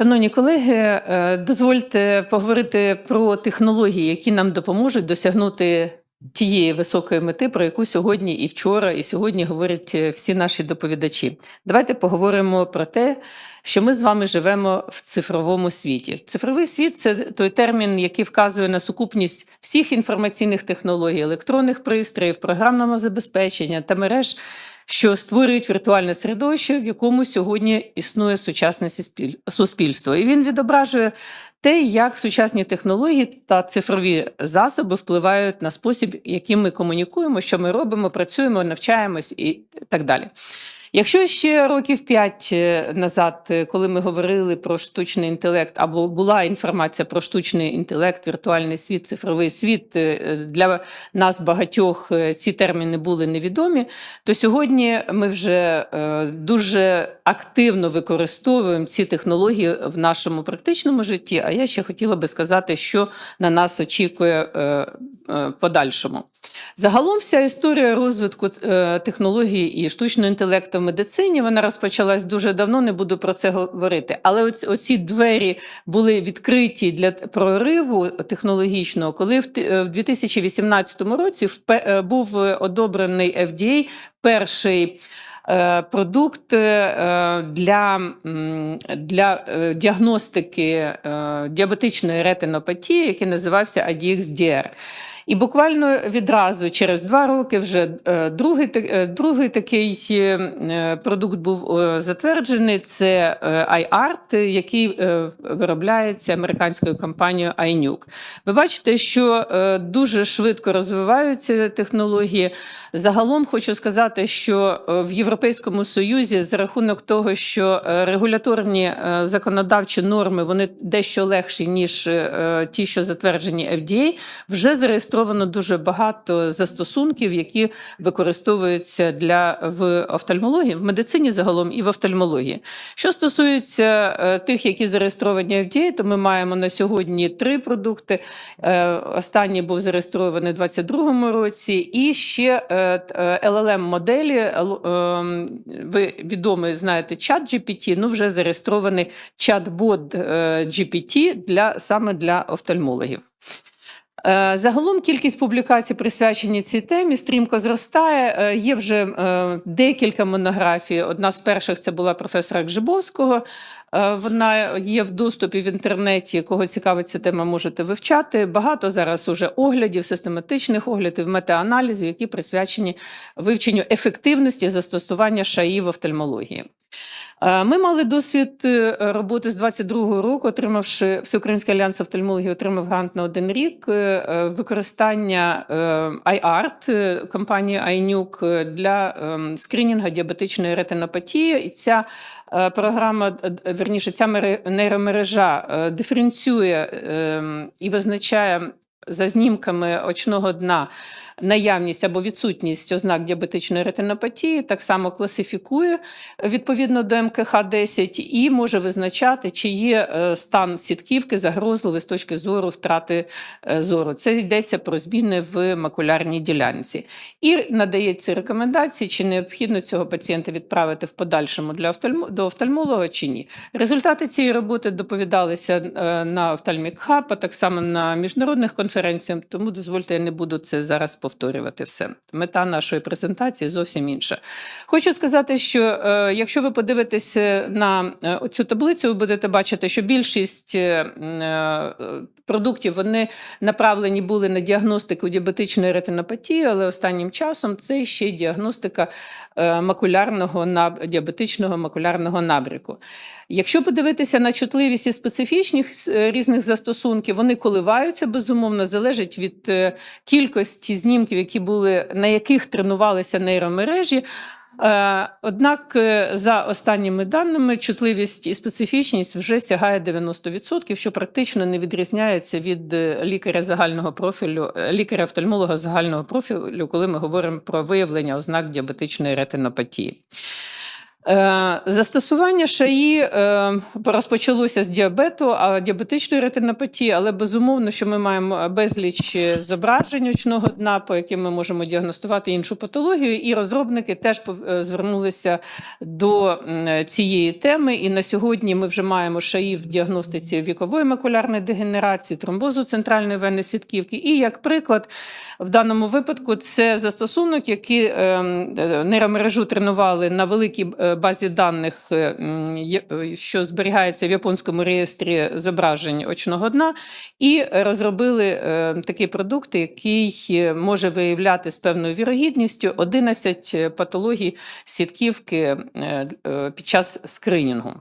Шановні колеги, е, дозвольте поговорити про технології, які нам допоможуть досягнути тієї високої мети, про яку сьогодні і вчора, і сьогодні говорять е, всі наші доповідачі. Давайте поговоримо про те, що ми з вами живемо в цифровому світі. Цифровий світ це той термін, який вказує на сукупність всіх інформаційних технологій, електронних пристроїв, програмного забезпечення та мереж що створюють віртуальне середовище, в якому сьогодні існує сучасне суспіль- суспільство. І він відображує те, як сучасні технології та цифрові засоби впливають на спосіб, яким ми комунікуємо, що ми робимо, працюємо, навчаємось і так далі. Якщо ще років п'ять е, назад, е, коли ми говорили про штучний інтелект, або була інформація про штучний інтелект, віртуальний світ, цифровий світ, е, для нас багатьох ці терміни були невідомі, то сьогодні ми вже дуже активно використовуємо ці технології в нашому практичному житті. А я ще хотіла би сказати, що на нас очікує подальшому. Загалом вся історія розвитку технологій і штучного інтелекту медицині вона розпочалась дуже давно, не буду про це говорити. Але оці, оці двері були відкриті для прориву технологічного, коли в, ти- е, в 2018 році е, був одобрений FDA перший. е, Продукт для, для діагностики діабетичної ретинопатії, який називався ADX-DR. І буквально відразу через два роки вже е, другий, е, другий такий е, продукт був затверджений. Це iArt, який виробляється американською компанією iNuke. Ви бачите, що дуже швидко розвиваються технології. Загалом хочу сказати, що в Європейському Союзі за рахунок того, що регуляторні законодавчі норми вони дещо легші, ніж ті, що затверджені FDA, вже зареєстровано дуже багато застосунків, які використовуються для в офтальмології, в медицині загалом і в офтальмології. Що стосується е, тих, які зареєстровані FDA, то ми маємо на сьогодні три продукти. Е, Останній був зареєстрований у 2022 році, і ще е, е, LLM моделі. Ви відомий знаєте чат GPT, ну вже зареєстрований чат-бот GPT для саме для офтальмологів. Е, Загалом кількість публікацій, присвячені цій темі, стрімко зростає. Е, Є вже е, декілька монографій. Одна з перших це була професора Гжибовського. Е, Вона є в доступі в інтернеті. Кого цікавить ця тема, можете вивчати. Багато зараз уже оглядів, систематичних оглядів, метааналізів, які присвячені вивченню ефективності застосування шаї в офтальмології. Е, Ми мали досвід е, роботи з 22-го року, отримавши Всеукраїнський альянс офтальмології, отримав грант на один рік. Використання iArt компанії iNuke е, для ем, скринінга діабетичної ретинопатії. І ця програма, верніше, ця мере- нейромережа е, диференціює ем, і визначає за знімками очного дна наявність або відсутність ознак діабетичної ретинопатії, так само класифікує відповідно до МКХ-10 і може визначати, чи є е, стан сітківки загрозливий з точки зору втрати е, зору. Це йдеться про зміни в макулярній ділянці. І надається рекомендації, чи необхідно цього пацієнта відправити в подальшому для офтальмо- до офтальмолога чи ні. Результати цієї роботи доповідалися е, на Офтальмік Хаб, так само на міжнародних конференціях, тому дозвольте, я не буду це зараз повторювати все. Мета нашої презентації зовсім інша. Хочу сказати, що е, якщо ви подивитесь на е, цю таблицю, ви будете бачити, що більшість е, продуктів вони направлені були на діагностику діабетичної ретинопатії, але останнім часом це ще й діагностика е, макулярного діабетичного макулярного набряку. Якщо подивитися на чутливість і специфічність е, різних застосунків, вони коливаються безумовно, залежить від е, кількості знімків, які були на яких тренувалися нейромережі. Е, Однак, е, за останніми даними, чутливість і специфічність вже сягає 90%, що практично не відрізняється від е, лікаря загального профілю, лікаря-офтальмолога загального профілю, коли ми говоримо про виявлення ознак діабетичної ретинопатії. Е, Застосування шаї е, розпочалося з діабету, а діабетичної ретинопатії, але безумовно, що ми маємо безліч зображень очного дна, по яким ми можемо діагностувати іншу патологію. І розробники теж е, звернулися до цієї теми. І на сьогодні ми вже маємо шаї в діагностиці вікової макулярної дегенерації, тромбозу центральної вени сітківки. І як приклад, в даному випадку це застосунок, який ем, е, нейромережу тренували на великій е, базі даних, е, е, що зберігається в японському реєстрі зображень очного дна, і розробили е, такий продукт, який може виявляти з певною вірогідністю 11 патологій сітківки під час скринінгу.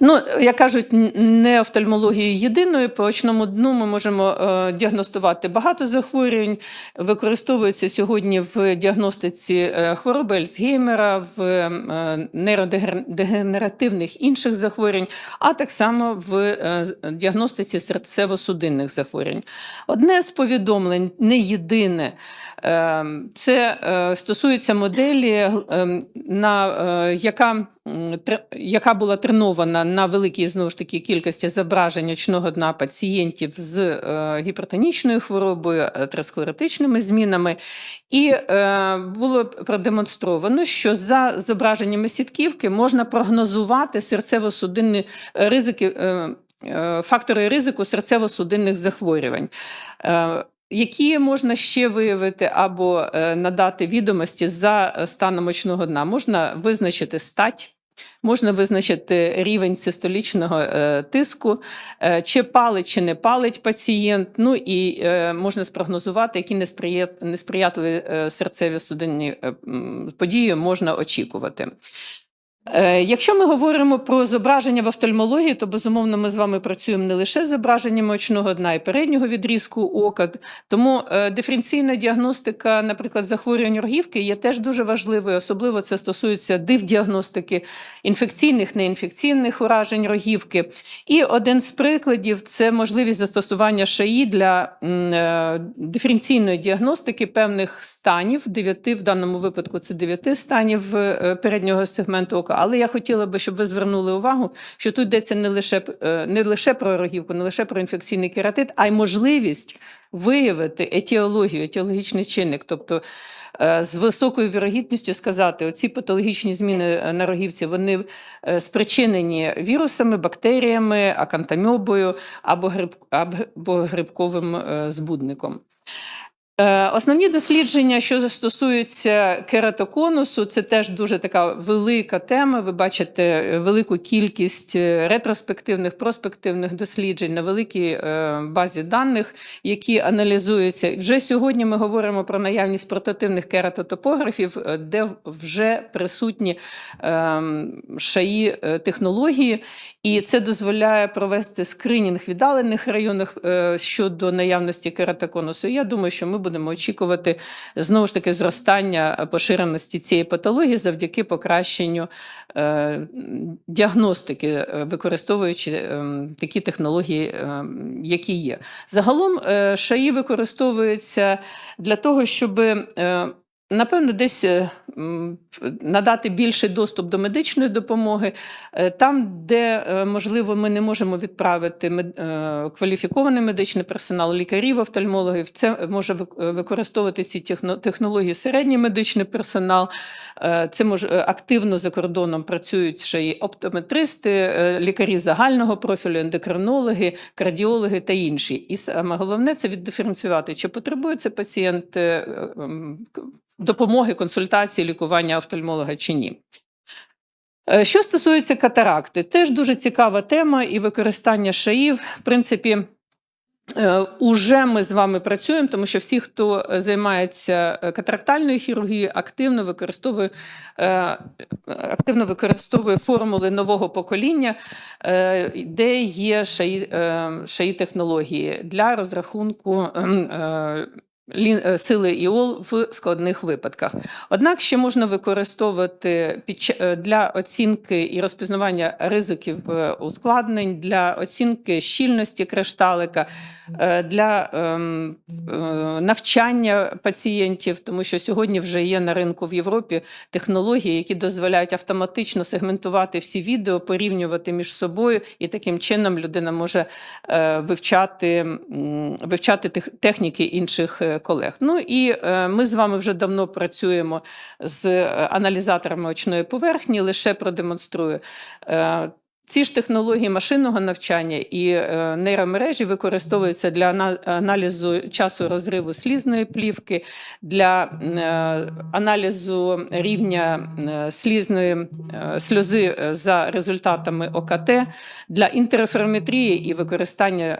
Ну, як кажуть, не офтальмологією єдиною. По очному дну ми можемо е, діагностувати багато захворювань. Використовується сьогодні в діагностиці е, хвороби Альцгеймера, в е, нейродегенеративних інших захворювань, а так само в діагностиці серцево-судинних захворювань. Одне з повідомлень, не єдине, це стосується моделі, на, яка, яка була тренована на великій знову ж таки кількості зображень очного дна пацієнтів з е, гіпертонічною хворобою, атеросклеротичними змінами. І е, було продемонстровано, що за зображеннями сітківки можна прогнозувати серцево-судинні е, ризики. е, е, Фактори ризику серцево-судинних захворювань. Які можна ще виявити або е, надати відомості за е, станом очного дна? Можна визначити стать, можна визначити рівень систолічного е, тиску, чи палить, чи не палить пацієнт. Ну і можна спрогнозувати, які несприя- несприятливі серцеві судинні події можна очікувати. Е, Якщо ми говоримо про зображення в офтальмології, то безумовно ми з вами працюємо не лише з зображеннями очного дна і переднього відрізку ока. Тому е, диференційна діагностика, наприклад, захворювань оргівки є теж дуже важливою. Особливо це стосується див-діагностики інфекційних, неінфекційних уражень рогівки. І один з прикладів це можливість застосування шаї для е, диференційної діагностики певних станів, дев'яти, в даному випадку це дев'яти станів переднього сегменту ока. Але я хотіла би, щоб ви звернули увагу, що тут йдеться не лише, е, не лише про рогівку, не лише про інфекційний кератит, а й можливість виявити етіологію, етіологічний чинник. Тобто е, з високою вірогідністю сказати, оці патологічні зміни е, на рогівці вони спричинені вірусами, бактеріями, акантамьобою або, гриб, або грибковим збудником. Е, Основні дослідження, що стосуються кератоконусу, це теж дуже така велика тема. Ви бачите е, велику кількість е, ретроспективних, проспективних досліджень на великій базі даних, які аналізуються. Вже сьогодні ми говоримо про наявність портативних кератотопографів, де вже присутні ем, шаї технології, і це дозволяє провести скринінг віддалених районах щодо наявності кератоконусу. Я думаю, що ми будемо очікувати знову ж таки зростання поширеності цієї патології завдяки покращенню е, діагностики, е, використовуючи е, такі технології, які є. Загалом шаї використовуються для того, щоб Напевно, десь е, надати більший доступ до медичної допомоги, е, там, де е, можливо ми не можемо відправити кваліфікований медичний персонал, лікарів, офтальмологів. Це може використовувати ці технології середній медичний персонал. Це може активно за кордоном працюють ще й оптометристи, лікарі загального профілю, ендокринологи, кардіологи та інші. І саме головне це віддиференціювати, чи потребує це пацієнт ем, допомоги, консультації, лікування офтальмолога чи ні. Е, Що стосується катаракти, теж дуже цікава тема і використання шаїв. В принципі, е, уже ми з вами працюємо, тому що всі, хто займається е, катарактальною хірургією, активно використовує, активно використовує формули нового покоління, де є шаї, шаї технології для розрахунку ем, сили іол в складних випадках. Однак ще можна використовувати під е, для оцінки і розпізнавання ризиків е, ускладнень, для оцінки щільності кришталика, е, для ем, е, навчання пацієнтів, тому що сьогодні вже є на ринку в Європі технології, які дозволяють автоматично сегментувати всі відео, порівнювати між собою, і таким чином людина може е, вивчати, вивчати техніки інших е, колег. Ну і е, ми з вами вже давно працюємо з е, аналізаторами очної поверхні. Лише продемонструю. Ці ж технології машинного навчання і е, нейромережі використовуються для аналізу часу розриву слізної плівки, для е, аналізу рівня е, слізної сльози за результатами ОКТ, для інтерферометрії і використання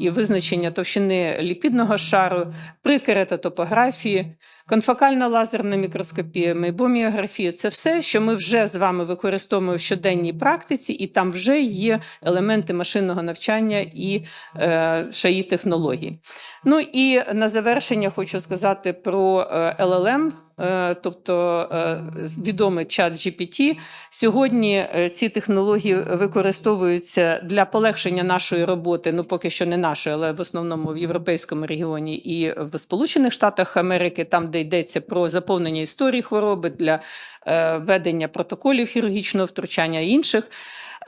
і визначення товщини ліпідного шару, при кератотопографії, конфокальна лазерна мікроскопія, мейбоміографія це все, що ми вже з вами використовуємо в щоденній практиці, і там вже є елементи машинного навчання і е, шаї технологій. Ну і на завершення хочу сказати про е, LLM, е, тобто е, відомий чат GPT. Сьогодні е, ці технології використовуються для полегшення нашої роботи. Ну поки що не нашої, але в основному в європейському регіоні і в Сполучених Штатах Америки, там де йдеться про заповнення історії хвороби для е, ведення протоколів хірургічного втручання і інших.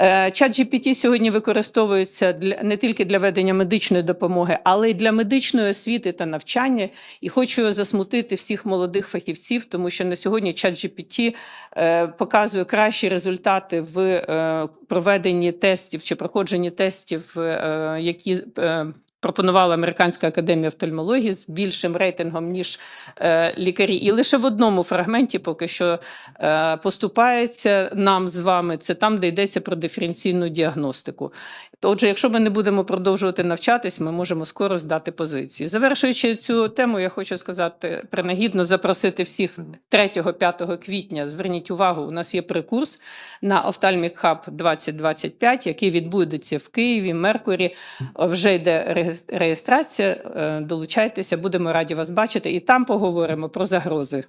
Е, Чат GPT сьогодні використовується для не тільки для ведення медичної допомоги, але й для медичної освіти та навчання. І хочу засмутити всіх молодих фахівців, тому що на сьогодні чат GPT е, показує кращі результати в е, проведенні тестів чи проходженні тестів, які пропонувала Американська академія офтальмології з більшим рейтингом, ніж е, лікарі. І лише в одному фрагменті поки що е, поступається нам з вами. Це там, де йдеться про диференційну діагностику. Отже, якщо ми не будемо продовжувати навчатись, ми можемо скоро здати позиції. Завершуючи цю тему, я хочу сказати принагідно запросити всіх 3-5 квітня. Зверніть увагу, у нас є прикурс на Ophthalmic Hub 2025, який відбудеться в Києві, Меркурі. Вже йде реєстрація. Е, Долучайтеся, будемо раді вас бачити. І там поговоримо про загрози.